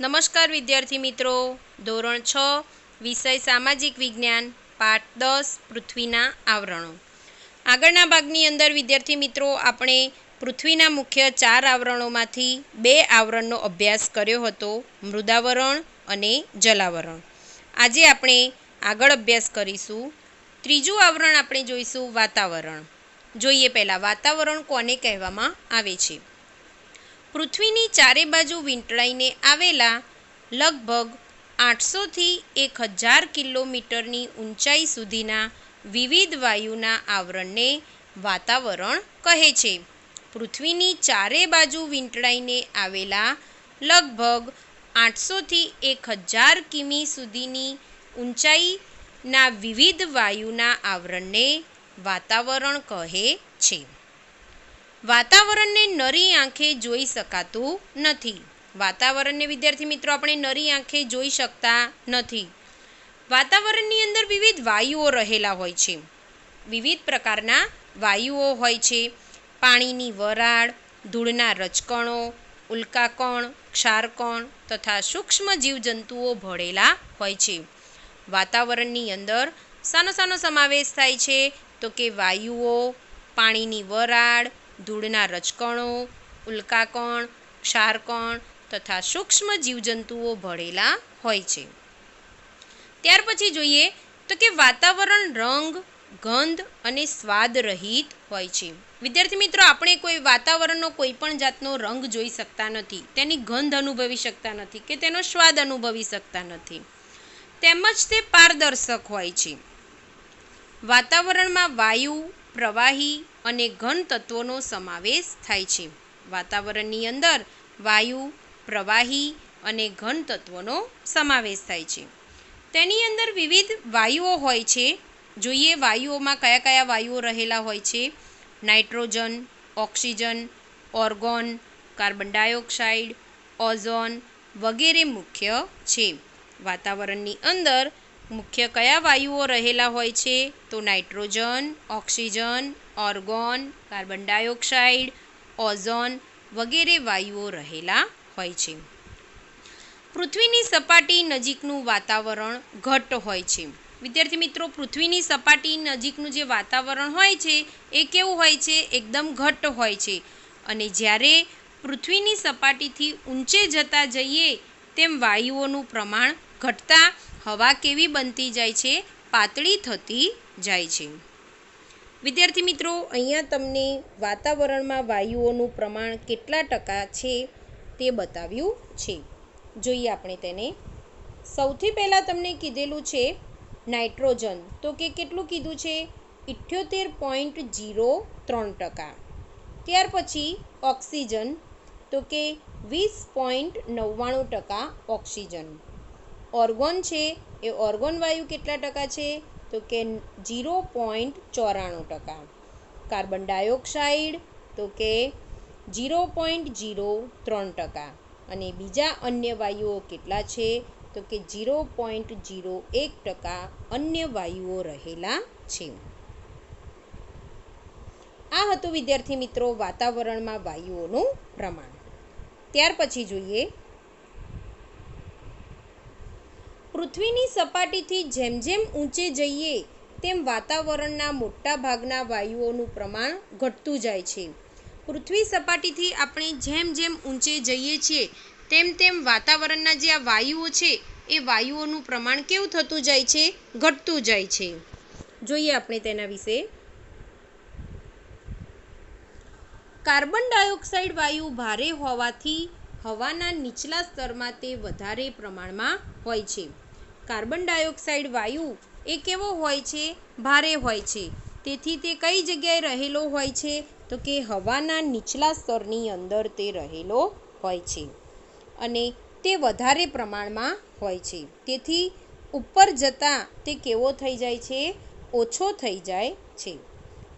નમસ્કાર વિદ્યાર્થી મિત્રો. ધોરણ છ, વિષય સામાજિક વિજ્ઞાન, પાઠ દસ, પૃથ્વીના આવરણો. આગળના ભાગની અંદર વિદ્યાર્થી મિત્રો, આપણે પૃથ્વીના મુખ્ય ચાર આવરણોમાંથી બે આવરણનો અભ્યાસ કર્યો હતો, મૃદાવરણ અને જલાવરણ. આજે આપણે આગળ અભ્યાસ કરીશું. ત્રીજું આવરણ આપણે જોઈશું વાતાવરણ. જોઈએ પહેલાં, વાતાવરણ કોને કહેવામાં આવે છે? પૃથ્વીની ચારે બાજુ વીંટળાઈને આવેલા લગભગ આઠસોથી એક હજાર કિલોમીટરની ઊંચાઈ સુધીના વિવિધ વાયુના આવરણને વાતાવરણ કહે છે. પૃથ્વીની ચારે બાજુ વીંટળાઈને આવેલા લગભગ આઠસોથી એક હજાર કિમી સુધીની ઊંચાઈના વિવિધ વાયુના આવરણને વાતાવરણ કહે છે. વાતાવરણને નરી આંખે જોઈ શકાતું નથી. વાતાવરણને વિદ્યાર્થી મિત્રો, આપણે નરી આંખે જોઈ શકતા નથી. વાતાવરણની અંદર વિવિધ વાયુઓ રહેલા હોય છે. વિવિધ પ્રકારના વાયુઓ હોય છે. પાણીની વરાળ, ધૂળના રજકણો, ઉલ્કાકણ, ક્ષારકણ તથા સૂક્ષ્મ જીવજંતુઓ ભળેલા હોય છે. વાતાવરણની અંદર સાનો સાનો સમાવેશ થાય છે. તો કે વાયુઓ, પાણીની વરાળ ધૂળના રજકણો, ઉલ્કાકણ, ક્ષારકણ તથા સૂક્ષ્મ જીવજંતુઓ ભળેલા હોય છે. ત્યાર પછી જોઈએ તો કે વાતાવરણ, રંગ, ગંધ અને સ્વાદ રહિત હોય છે. વિદ્યાર્થી મિત્રો, આપણે કોઈ વાતાવરણનો કોઈ પણ જાતનો રંગ જોઈ શકતા નથી. તેની ગંધ અનુભવી શકતા નથી કે તેનો સ્વાદ અનુભવી શકતા નથી. તેમજ તે પારદર્શક હોય છે. વાતાવરણમાં વાયુ, પ્રવાહી અને ઘન તત્વોનો સમાવેશ થાય છે. વાતાવરણની અંદર વાયુ, પ્રવાહી અને ઘન તત્વોનો સમાવેશ થાય છે. તેની અંદર વિવિધ વાયુઓ હોય છે. જોઈએ વાયુઓમાં કયા કયા વાયુઓ રહેલા હોય છે. Nitrogen, oxygen, argon, carbon dioxide, ozone વગેરે મુખ્ય છે. વાતાવરણની અંદર મુખ્ય કયા વાયુઓ રહેલા હોય છે? તો nitrogen, oxygen argon, carbon dioxide, ozone વગેરે વાયુઓ રહેલા હોય છે. પૃથ્વીની સપાટી નજીકનું વાતાવરણ ઘટ્ટ હોય છે. વિદ્યાર્થી મિત્રો, પૃથ્વીની સપાટી નજીકનું જે વાતાવરણ હોય છે, એ કેવું હોય છે? એકદમ ઘટ્ટ હોય છે. અને જ્યારે પૃથ્વીની સપાટીથી ઊંચે જતા જઈએ, તેમ વાયુઓનું પ્રમાણ ઘટતા હવા કેવી બનતી જાય છે? પાતળી થતી જાય છે. વિદ્યાર્થી મિત્રો, અહીંયા તમને વાતાવરણમાં વાયુઓનું પ્રમાણ કેટલા ટકા છે તે બતાવ્યું છે. જોઈએ આપણે તેને. સૌથી પહેલાં તમને કીધેલું છે નાઇટ્રોજન. તો કે કેટલું કીધું છે? ઇઠ્યોતેર પોઈન્ટ જીરો ત્રણ ટકા. ત્યાર પછી ઓક્સિજન. તો કે વીસ પોઈન્ટ નવ્વાણું ટકા ઓક્સિજન. ઓર્ગોન છે, એ ઓર્ગોન વાયુ કેટલા ટકા છે? તો કે જીરો પોઈન્ટ ચોરાણું ટકા. કાર્બન ડાયોક્સાઇડ તો કે જીરો પોઈન્ટ જીરો ત્રણ ટકા. અને બીજા અન્ય વાયુઓ કેટલા છે? તો કે જીરો પોઈન્ટ જીરો એક ટકા અન્ય વાયુઓ રહેલા છે. આ હતું વિદ્યાર્થી મિત્રો વાતાવરણમાં વાયુઓનું પ્રમાણ. ત્યાર પછી જોઈએ પૃથ્વીની સપાટીથી જેમ જેમ ઊંચે જઈએ, તેમ વાતાવરણના મોટા ભાગના વાયુઓનું પ્રમાણ ઘટતું જાય છે. પૃથ્વી સપાટીથી આપણે જેમ જેમ ઊંચે જઈએ છીએ, તેમ તેમ વાતાવરણના જે આ વાયુઓ છે, એ વાયુઓનું પ્રમાણ કેવું થતું જાય છે? ઘટતું જાય છે. જોઈએ આપણે તેના વિશે. કાર્બન ડાયોક્સાઇડ વાયુ ભારે હોવાથી હવાના નીચલા સ્તરમાં તે વધારે પ્રમાણમાં હોય છે. કાર્બન ડાયોક્સાઇડ વાયુ એ કેવો હોય છે? ભારે હોય છે. તેથી તે કઈ જગ્યાએ રહેલો હોય છે? તો કે હવાના નીચલા સ્તરની અંદર તે રહેલો હોય છે. અને તે વધારે પ્રમાણમાં હોય છે. તેથી ઉપર જતાં તે કેવો થઈ જાય છે? ઓછો થઈ જાય છે.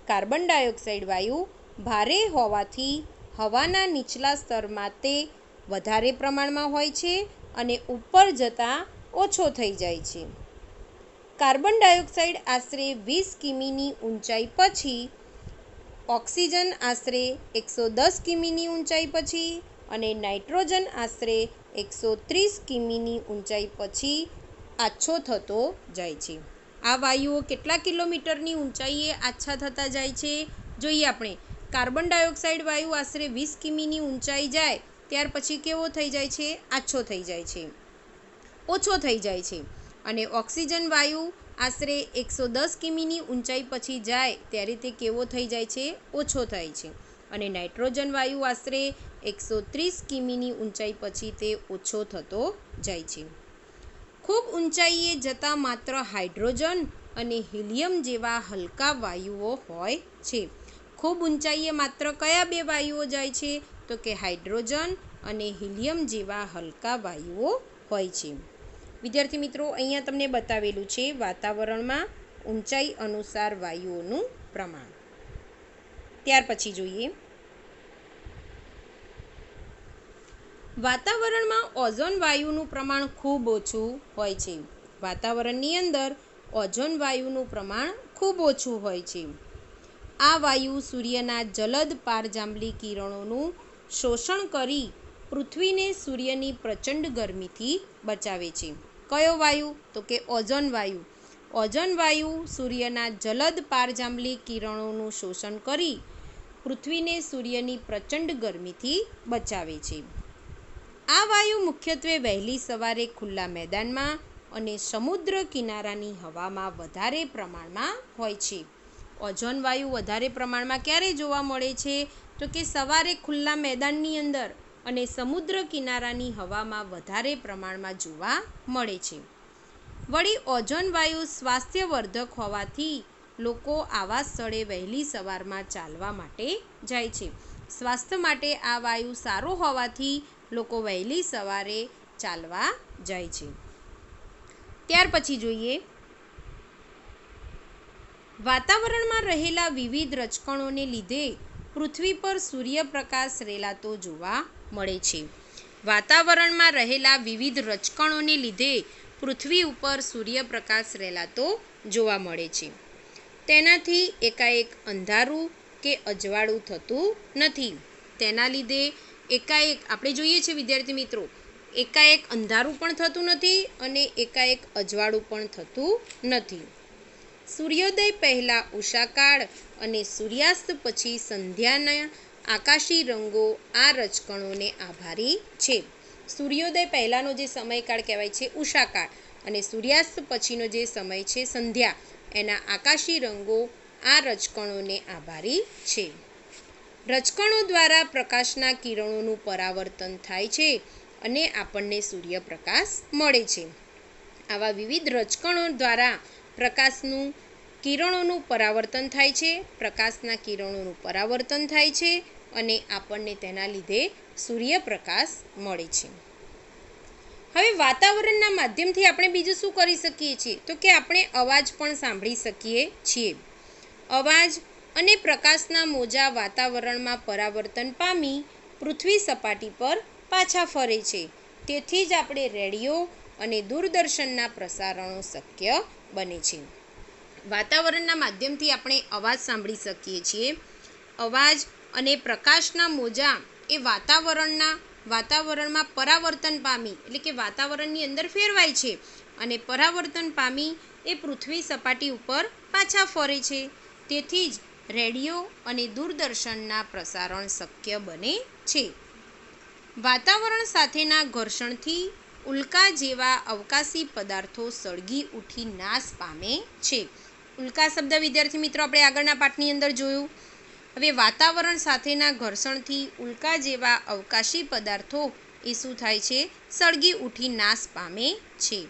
કાર્બન ડાયોક્સાઇડ વાયુ ભારે હોવાથી હવાના નીચલા સ્તરમાં તે વધારે પ્રમાણમાં હોય છે અને ઉપર જતાં ઓછો થઈ જાય છે. કાર્બન ડાયોક્સાઇડ આશરે વીસ કિમીની ઊંચાઈ પછી, ઓક્સિજન આશરે એકસો દસ કિમીની ઊંચાઈ પછી અને નાઇટ્રોજન આશરે એકસો ત્રીસ કિમીની ઊંચાઈ પછી આછો થતો જાય છે. આ વાયુઓ કેટલા કિલોમીટરની ઊંચાઈએ આછા થતા જાય છે? જોઈએ આપણે. કાર્બન ડાયોક્સાઇડ વાયુ આશરે વીસ કિમીની ઊંચાઈ જાય, ત્યાર પછી કેવો થઈ જાય છે? આછો થઈ જાય છે. ઓછો થઈ જાય છે. અને ઓક્સિજન વાયુ આશરે એકસો દસ કિમીની ઊંચાઈ પછી જાય ત્યારે તે કેવો થઈ જાય છે? ઓછો થાય છે. અને નાઇટ્રોજન વાયુ આશરે એકસો ત્રીસ કિમીની ઊંચાઈ પછી તે ઓછો થતો જાય છે. ખૂબ ઊંચાઈએ જતાં માત્ર હાઇડ્રોજન અને હિલિયમ જેવા હલકા વાયુઓ હોય છે. ખૂબ ઊંચાઈએ માત્ર કયા બે વાયુઓ જાય છે? તો કે હાઇડ્રોજન અને હિલિયમ જેવા હલકા વાયુઓ હોય છે. વિદ્યાર્થી મિત્રો, અહીંયા તમને બતાવેલું છે વાતાવરણમાં ઊંચાઈ અનુસાર વાયુઓનું પ્રમાણ. ત્યાર પછી જોઈએ. વાતાવરણમાં ઓઝોન વાયુનું પ્રમાણ ખૂબ ઓછું હોય છે. વાતાવરણની અંદર ઓઝોન વાયુનું પ્રમાણ ખૂબ ઓછું હોય છે. આ વાયુ સૂર્યના જલદ પારજાંબલી કિરણોનું શોષણ કરી પૃથ્વીને સૂર્યની પ્રચંડ ગરમીથી બચાવે છે. કયો વાયુ? તો કે ઓઝોન વાયુ. ઓઝોન વાયુ સૂર્યના જલદ પારજાંબલી કિરણોનું શોષણ કરી પૃથ્વીને સૂર્યની પ્રચંડ ગરમીથી બચાવે છે. આ વાયુ મુખ્યત્વે વહેલી સવારે ખુલ્લા મેદાનમાં અને સમુદ્ર કિનારાની હવામાં વધારે પ્રમાણમાં હોય છે. ઓઝોન વાયુ વધારે પ્રમાણમાં ક્યારે જોવા મળે છે? તો કે સવારે ખુલ્લા મેદાનની અંદર. અને સમુદ્ર કિનારાની હવામાં વધારે પ્રમાણમાં જોવા મળે છે. વળી ઓઝોન વાયુ સ્વાસ્થ્યવર્ધક હોવાથી લોકો આવા સ્થળે વહેલી સવારમાં ચાલવા માટે જાય છે. સ્વાસ્થ્ય માટે આ વાયુ સારો હોવાથી લોકો વહેલી સવારે ચાલવા જાય છે. ત્યાર પછી જોઈએ. વાતાવરણમાં રહેલા વિવિધ રચકણોને લીધે પૃથ્વી પર સૂર્યપ્રકાશ રેલાતો જોવા મળે છે. વાતાવરણમાં રહેલા વિવિધ રચકણોને લીધે પૃથ્વી ઉપર સૂર્યપ્રકાશ રહેલાતો જોવા મળે છે. તેનાથી એકાએક અંધારું કે અજવાળું થતું નથી. તેના લીધે એકાએક, આપણે જોઈએ છીએ વિદ્યાર્થી મિત્રો, એકાએક અંધારું પણ થતું નથી અને એકાએક અજવાળું પણ થતું નથી. સૂર્યોદય પહેલાં ઉષાકાળ અને સૂર્યાસ્ત પછી સંધ્યાના આકાશી રંગો આ રજકણોને આભારી છે. સૂર્યોદય પહેલાંનો જે સમયકાળ કહેવાય છે ઉષાકાળ અને સૂર્યાસ્ત પછીનો જે સમય છે સંધ્યા, એના આકાશી રંગો આ રજકણોને આભારી છે. રજકણો દ્વારા પ્રકાશના કિરણોનું પરાવર્તન થાય છે અને આપણને સૂર્યપ્રકાશ મળે છે. આવા વિવિધ રજકણો દ્વારા પ્રકાશનું કિરણોનું પરાવર્તન થાય છે, પ્રકાશના કિરણોનું પરાવર્તન થાય છે અને આપણને તેના લીધે સૂર્યપ્રકાશ મળે છે. હવે વાતાવરણના માધ્યમથી આપણે બીજું શું કરી શકીએ છીએ? તો કે આપણે અવાજ પણ સાંભળી શકીએ છીએ. અવાજ અને પ્રકાશના મોજા વાતાવરણમાં પરાવર્તન પામી પૃથ્વી સપાટી પર પાછા ફરે છે. તેથી જ આપણે રેડિયો અને દૂરદર્શનના પ્રસારણો શક્ય બને છે. વાતાવરણના માધ્યમથી આપણે અવાજ સાંભળી શકીએ છીએ. અવાજ અને પ્રકાશના મોજા એ વાતાવરણના, વાતાવરણમાં પરાવર્તન પામી, એટલે કે વાતાવરણની અંદર ફેરવાય છે. અને પરાવર્તન પામી એ પૃથ્વી સપાટી ઉપર પાછા ફરે છે. તેથી જ રેડિયો અને દૂરદર્શનના પ્રસારણ શક્ય બને છે. વાતાવરણ સાથેના ઘર્ષણથી ઉલ્કા જેવા અવકાશી પદાર્થો સળગી ઉઠી નાશ પામે છે. ઉલ્કા શબ્દ વિદ્યાર્થી મિત્રો, આપણે આગળના પાઠની અંદર જોયું. હવે વાતાવરણ સાથેના ઘર્ષણથી ઉલ્કા જેવા અવકાશી પદાર્થો એ શું થાય છે, સળગી ઉઠી નાશ પામે છે.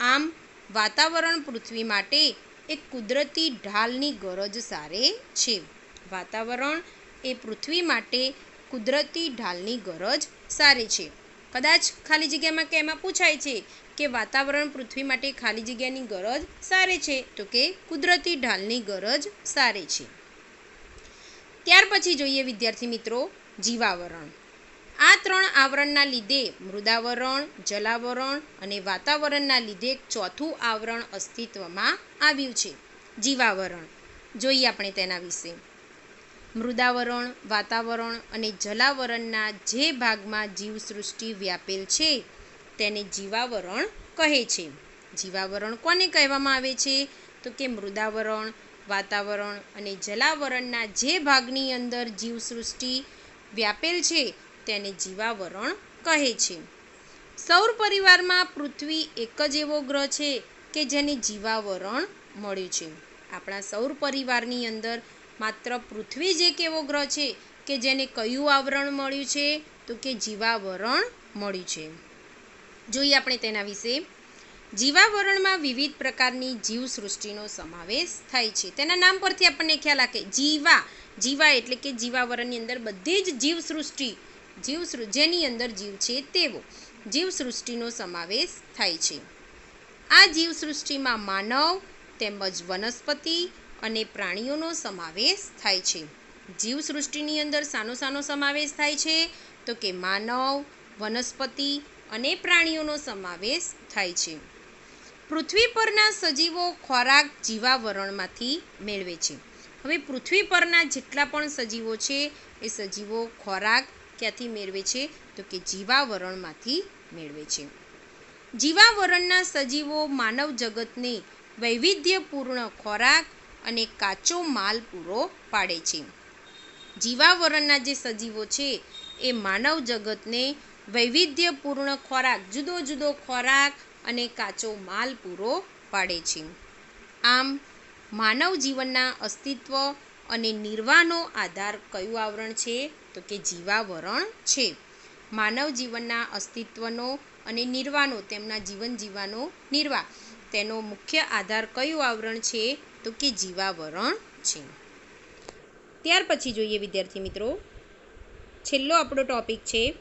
આમ, વાતાવરણ પૃથ્વી માટે એક કુદરતી ઢાલની ગરજ સારે છે. વાતાવરણ એ પૃથ્વી માટે કુદરતી ઢાલની ગરજ સારે છે. કદાચ ખાલી જગ્યામાં કે એમાં પૂછાય છે કે વાતાવરણ પૃથ્વી માટે ખાલી જગ્યાની ગરજ સારે છે, તો કે કુદરતી ઢાલની ગરજ સારે છે. ત્યાર પછી જોઈએ વિદ્યાર્થી મિત્રો જીવાવરણ. આ ત્રણ આવરણના લીધે મૃદાવરણ, જલાવરણ અને વાતાવરણના લીધે ચોથું આવરણ અસ્તિત્વમાં આવ્યું છે. જીવાવરણ. જોઈએ આપણે તેના વિશે. મૃદાવરણ, વાતાવરણ અને જલાવરણના જે ભાગમાં જીવસૃષ્ટિ વ્યાપેલ છે, તેને જીવાવરણ કહે છે. જીવાવરણ કોને કહેવામાં આવે છે? તો કે મૃદાવરણ વાતાવરણ અને જલાવરણના જે ભાગની અંદર જીવસૃષ્ટિ વ્યાપેલ છે, તેને જીવાવરણ કહે છે. સૌર પરિવારમાં પૃથ્વી એક જ એવો ગ્રહ છે કે જેને જીવાવરણ મળ્યું છે. આપણા સૌર પરિવારની અંદર માત્ર પૃથ્વી જ એક એવો ગ્રહ છે કે જેને કયું આવરણ મળ્યું છે? તો કે જીવાવરણ મળ્યું છે. જોઈએ આપણે તેના વિશે. જીવાવરણમાં વિવિધ પ્રકારની જીવસૃષ્ટિનો સમાવેશ થાય છે. તેના નામ પરથી આપણને ખ્યાલ આવે જીવા જીવા એટલે કે જીવાવરણની અંદર બધી જ જીવસૃષ્ટિ જીવ જેની અંદર જીવ છે તેવો જીવસૃષ્ટિનો સમાવેશ થાય છે. આ જીવસૃષ્ટિમાં માનવ, તેમજ વનસ્પતિ અને પ્રાણીઓનો સમાવેશ થાય છે. જીવસૃષ્ટિની અંદર સાનો સાનો સમાવેશ થાય છે, તો કે માનવ, વનસ્પતિ અને પ્રાણીઓનો સમાવેશ થાય છે. પૃથ્વી પરના સજીવો ખોરાક જીવાવરણમાંથી મેળવે છે. હવે પૃથ્વી પરના જેટલા પણ સજીવો છે, એ સજીવો ખોરાક ક્યાંથી મેળવે છે? તો કે જીવાવરણમાંથી મેળવે છે. જીવાવરણના સજીવો માનવ જગતને વૈવિધ્યપૂર્ણ ખોરાક અને કાચો માલ પૂરો પાડે છે. જીવાવરણના જે સજીવો છે, એ માનવ જગતને વૈવિધ્યપૂર્ણ ખોરાક, જુદો જુદો ખોરાક અને કાચો માલ પૂરો પાડે છે. આમ, માનવ જીવનના અસ્તિત્વ અને નિર્વાહનો આધાર કયું આવરણ છે? તો કે જીવાવરણ છે. માનવ જીવનના અસ્તિત્વનો અને નિર્વાહનો, તેમના જીવન જીવવાનો નિર્વાહ. તેનો મુખ્ય આધાર કયું આવરણ છે? તો કે જીવાવરણ છે. ત્યાર પછી જોઈએ વિદ્યાર્થી મિત્રો, છેલ્લો આપણો ટોપિક છે,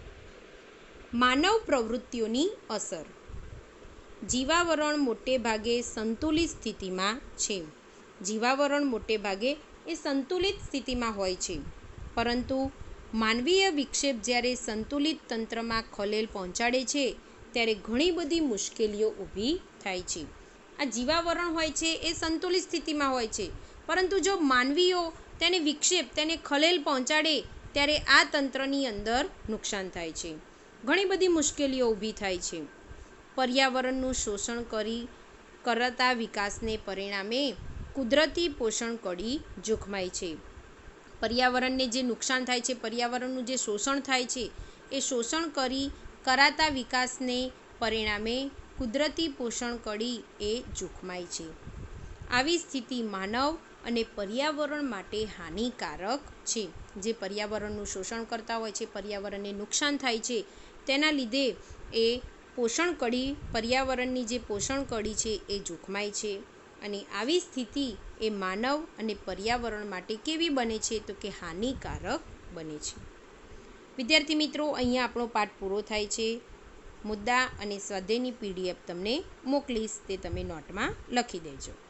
માનવ પ્રવૃત્તિઓની અસર. જીવાવરણ મોટે ભાગે સંતુલિત સ્થિતિમાં છે. જીવાવરણ મોટે ભાગે એ સંતુલિત સ્થિતિમાં હોય છે. પરંતુ માનવીય વિક્ષેપ જ્યારે સંતુલિત તંત્રમાં ખલેલ પહોંચાડે છે, ત્યારે ઘણી બધી મુશ્કેલીઓ ઊભી થાય છે. આ જીવાવરણ હોય છે એ સંતુલિત સ્થિતિમાં હોય છે. પરંતુ જો માનવીઓ તેને વિક્ષેપ, તેને ખલેલ પહોંચાડે, ત્યારે આ તંત્રની અંદર નુકસાન થાય છે. ઘણી બધી મુશ્કેલીઓ ઊભી થાય છે. પર્યાવરણનું શોષણ કરી કરતા વિકાસને પરિણામે કુદરતી પોષણ કડી જોખમાય છે. પર્યાવરણને જે નુકસાન થાય છે, પર્યાવરણનું જે શોષણ થાય છે, એ શોષણ કરી કરાતા વિકાસને પરિણામે કુદરતી પોષણ કડી એ જોખમાય છે. આવી સ્થિતિ માનવ અને પર્યાવરણ માટે હાનિકારક છે. જે પર્યાવરણનું શોષણ કરતા હોય છે, પર્યાવરણને નુકસાન થાય છે, તેના લીધે એ પોષણ કડી, પર્યાવરણની જે પોષણ કડી છે એ જોખમાય છે અને આવી સ્થિતિ એ માનવ અને પર્યાવરણ માટે કેવી બને છે તો કે હાનિકારક બને છે. વિદ્યાર્થી મિત્રો, અહીંયા આપણો પાઠ પૂરો થાય છે. મુદ્દા અને સ્વાધ્યાયની પીડીએફ તમને મોકલીશ, તે તમે નોટમાં લખી દેજો.